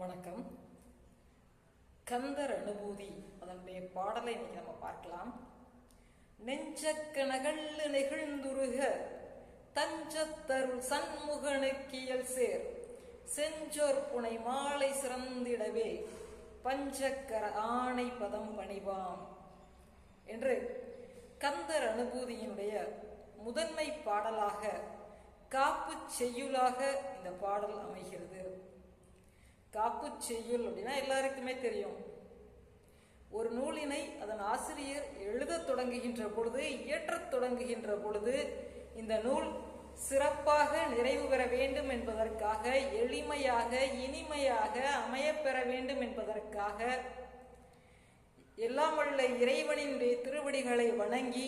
வணக்கம். கந்தர் அனுபூதி அதனுடைய பாடலை இன்னைக்கு நம்ம பார்க்கலாம். நெஞ்சக்கணகள்ளு நெகிழ்ந்துருக தஞ்சத்தருள் சண்முகனுக்கியல் சேர். செஞ்சோர் புனை மாலை சிறந்திடவே பஞ்சக்கர ஆணை பதம் பணிவாம். என்று கந்தர் அனுபூதியினுடைய முதன்மை பாடலாக காப்பு செய்யுளாக இந்த பாடல் அமைகிறது. காப்பு செய்யுள் அப்படின்னா எல்லாருக்குமே தெரியும். ஒரு நூலினை அதன் ஆசிரியர் எழுதத் தொடங்குகின்ற பொழுது இயற்றத் தொடங்குகின்ற பொழுது இந்த நூல் சிறப்பாக நிறைவு பெற வேண்டும் என்பதற்காக எளிமையாக இனிமையாக அமையப்பெற வேண்டும் என்பதற்காக எல்லாம் வல்ல இறைவனினுடைய திருவடிகளை வணங்கி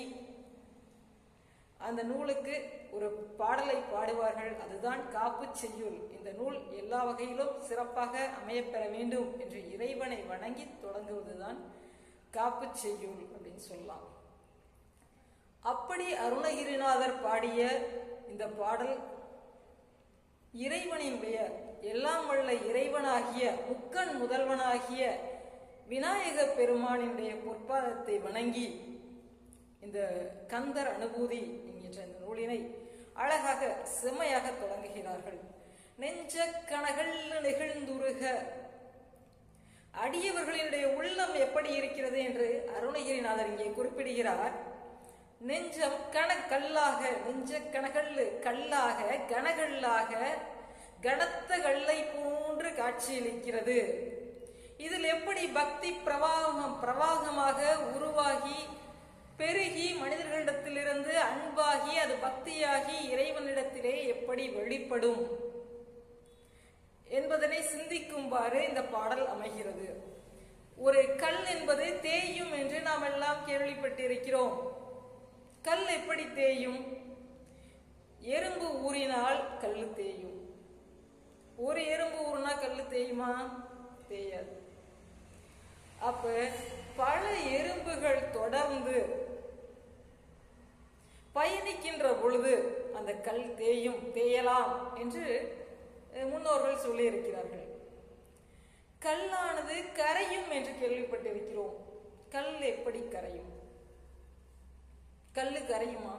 அந்த நூலுக்கு ஒரு பாடலை பாடுவார்கள். அதுதான் காப்பு செய்யுள். இந்த நூல் எல்லா வகையிலும் சிறப்பாக அமையப்பெற வேண்டும் என்று இறைவனை வணங்கி தொடங்குவதுதான் காப்பு செய்யுள் அப்படின்னு சொல்லலாம். அப்படி அருணகிரிநாதர் பாடிய இந்த பாடல் இறைவனினுடைய எல்லாம் வல்ல இறைவனாகிய முக்கன் முதல்வனாகிய விநாயக பெருமானினுடைய பொற்பாதத்தை வணங்கி இந்த கந்தர் அனுபூதி என்கின்ற இந்த நூலினை அழகாக செம்மையாக தொடங்குகிறார்கள். நெஞ்ச கனகள் நெகிழ்ந்துருக. அடியவர்களினுடைய உள்ளம் எப்படி இருக்கிறது என்று அருணகிரிநாதர் இங்கே குறிப்பிடுகிறார். நெஞ்சம் கணக்கல்லாக நெஞ்ச கனகல்லு கல்லாக கனகல்லாக கனத்த கல்லை போன்று காட்சியளிக்கிறது. இதில் எப்படி பக்தி பிரவாகம் பிரவாகமாக உருவாகி பெருகி மனிதர்களிடத்திலிருந்து அன்பாகி அது பக்தியாகி இறைவனிடத்திலே எப்படி வெளிப்படும் என்பதனை சிந்திக்கும்பாறு இந்த பாடல் அமைகிறது. ஒரு கல் என்பது தேயும் என்று நாம் எல்லாம் கேள்விப்பட்டிருக்கிறோம். கல் எப்படி தேயும்? எறும்பு ஊறினால் கல் தேயும். ஒரு எறும்பு ஊறினா கல் தேயுமா? தேயாது. அப்ப பல எறும்புகள் தொடர்ந்து பயணிக்கின்ற பொழுது அந்த கல் தேயும் தேயலாம் என்று முன்னோர்கள் சொல்லியிருக்கிறார்கள். கல்லானது கரையும் என்று கேள்விப்பட்டிருக்கிறோம். கல் எப்படி கரையும்? கல்லு கரையுமா?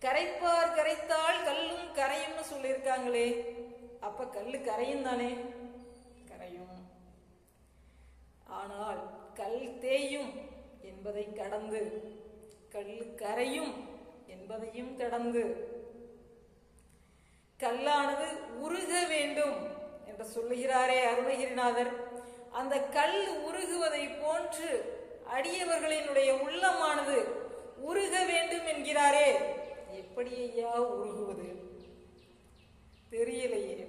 கரைப்பார் கரைத்தால் கல்லும் கரையும்னு சொல்லியிருக்காங்களே. அப்ப கல்லு கரையும் தானே? கரையும். ஆனால் கல் தேயும் என்பதை கடந்து கல் கரையும் என்பதையும் கடந்து கல்லானது உருக வேண்டும் என்று சொல்லுகிறாரே அருணகிரிநாதர். அந்த கல் உருகுவதை போன்று அடியவர்களினுடைய உள்ளமானது உருக வேண்டும் என்கிறாரே. எப்படி ஐயா உருகுவது? தெரியலையே.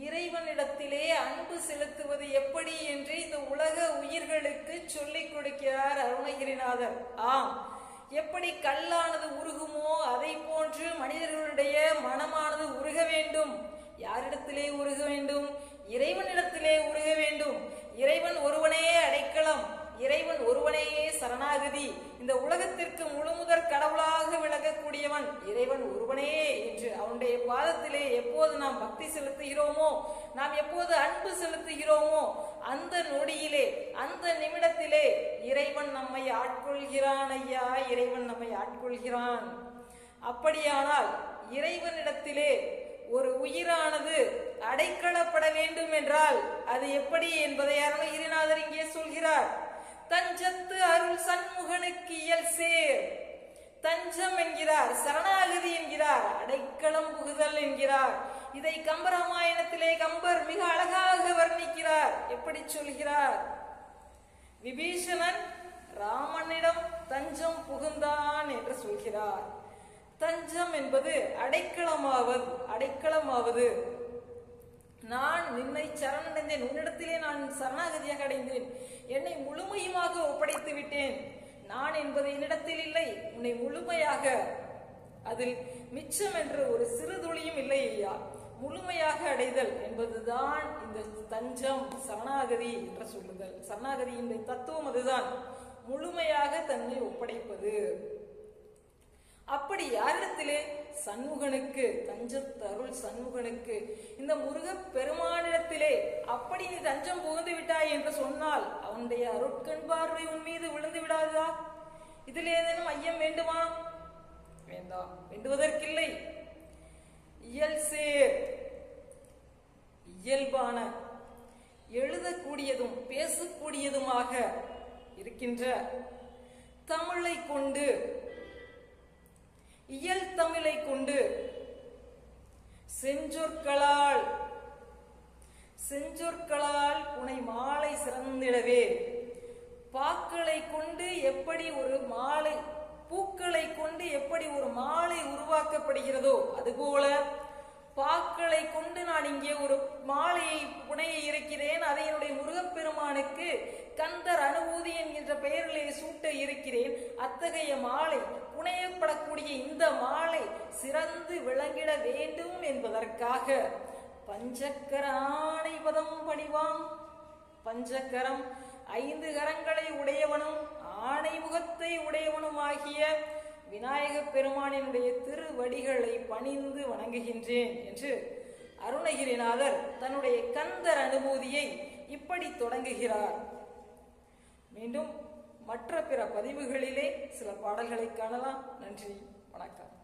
இறைவனிடத்திலே அன்பு செலுத்துவது எப்படி என்று இந்த உலக உயிர்களுக்கு சொல்லிக் கொடுக்கிறார் அருணகிரிநாதர். ஆம் எப்படி கல்லானது உருகுமோ அதை போன்று மனிதர்களுடைய மனமானது உருக வேண்டும். யாரிடத்திலே உருக வேண்டும்? இறைவனிடத்திலே உருக வேண்டும். இறைவன் ஒருவனே இறைவன் ஒருவனே சரணாகதி. இந்த உலகத்திற்கு முழுமுதற் கடவுளாக விளங்கக்கூடியவன் இறைவன் ஒருவனே என்று அவனுடைய பாதத்திலே எப்போது நாம் பக்தி செலுத்துகிறோமோ நாம் எப்போது அன்பு செலுத்துகிறோமோ அந்த நொடியிலே அந்த நிமிடத்திலே இறைவன் நம்மை ஆட்கொள்கிறான் ஐயா இறைவன் நம்மை ஆட்கொள்கிறான். அப்படியானால் இறைவனிடத்திலே ஒரு உயிரானது அடைக்கலப்பட வேண்டும் என்றால் அது எப்படி என்பதை அருணகிரிநாதர் இங்கே சொல்கிறார். தஞ்சத்து அருள் சண்முகனுக்கு இயல் சேர். தஞ்சம் என்கிறார் சரணாகதி என்கிறார் அடைக்கலம் புகுதல் என்கிறார். இதை கம்பராமாயணத்திலே கம்பர் மிக அழகாக வர்ணிக்கிறார். எப்படி சொல்கிறார்? விபீஷணன் ராமனிடம் தஞ்சம் புகுந்தான் என்று சொல்கிறார். தஞ்சம் என்பது அடைக்கலமாவது அடைக்கலமாவது. நான் நின்னை சரணடைந்தேன் உன்னிடத்திலே நான் சரணாகதியாக அடைந்தேன். என்னை முழுமையுமாக ஒப்படைத்து விட்டேன். நான் என்பது என்னிடத்தில் இல்லை உன்னை முழுமையாக. அதில் மிச்சம் என்று ஒரு சிறு துளியும் இல்லை ஐயா. முழுமையாக அடைதல் என்பதுதான் இந்த தஞ்சம் சரணாகதி என்று சொல்லுதல். சரணாகதியின் தத்துவம் அதுதான். முழுமையாக தன்னை ஒப்படைப்பது. அப்படி யாரிடத்திலே சண்முகனுக்கு தஞ்சத்தருள் சண்முகனுக்கு. இந்த முருகப் பெருமானிடத்திலே அப்படி நீ தஞ்சம் புகுந்து விட்டாய் என்று சொன்னால் அவனுடைய அருட்கண் பார்வை உன் மீது விழுந்து விடாதா? இதில் ஏதேனும் ஐயம் வேண்டுமா? வேண்டாம். வேண்டுவதற்கில்லை. இயல் சேர். இயல்பான எழுதக்கூடியதும் பேசக்கூடியதுமாக இருக்கின்ற தமிழை கொண்டு கொண்டு செஞ்சொற்களால் செஞ்சொற்களால் உனை மாலை சிறந்திடவே. பாக்களை கொண்டு எப்படி ஒரு மாலை பூக்களை கொண்டு எப்படி ஒரு மாலை உருவாக்கப்படுகிறதோ அதுபோல பாக்களை கொண்டு நான் இங்கே ஒரு மாலையை புனைய இருக்கிறேன் அதை என்னுடைய முருகப்பெருமானுக்கு கந்தர் அனுபூதி என்கின்ற பெயரிலே சூட்ட இருக்கிறேன். அத்தகைய மாலை புனையப்படக்கூடிய இந்த மாலை சிறந்து விளங்கிட வேண்டும் என்பதற்காக பஞ்சக்கர ஆணைபதம் பணிவாம். பஞ்சக்கரம் ஐந்து கரங்களை உடையவனும் ஆணை முகத்தை உடையவனுமாகிய விநாயகப் பெருமானினுடைய திருவடிகளை பணிந்து வணங்குகின்றேன் என்று அருணகிரிநாதர் தன்னுடைய கந்தர் அனுபூதியை இப்படி தொடங்குகிறார். மீண்டும் மற்ற பிற பதிவுகளிலே சில பாடல்களை காணலாம். நன்றி. வணக்கம்.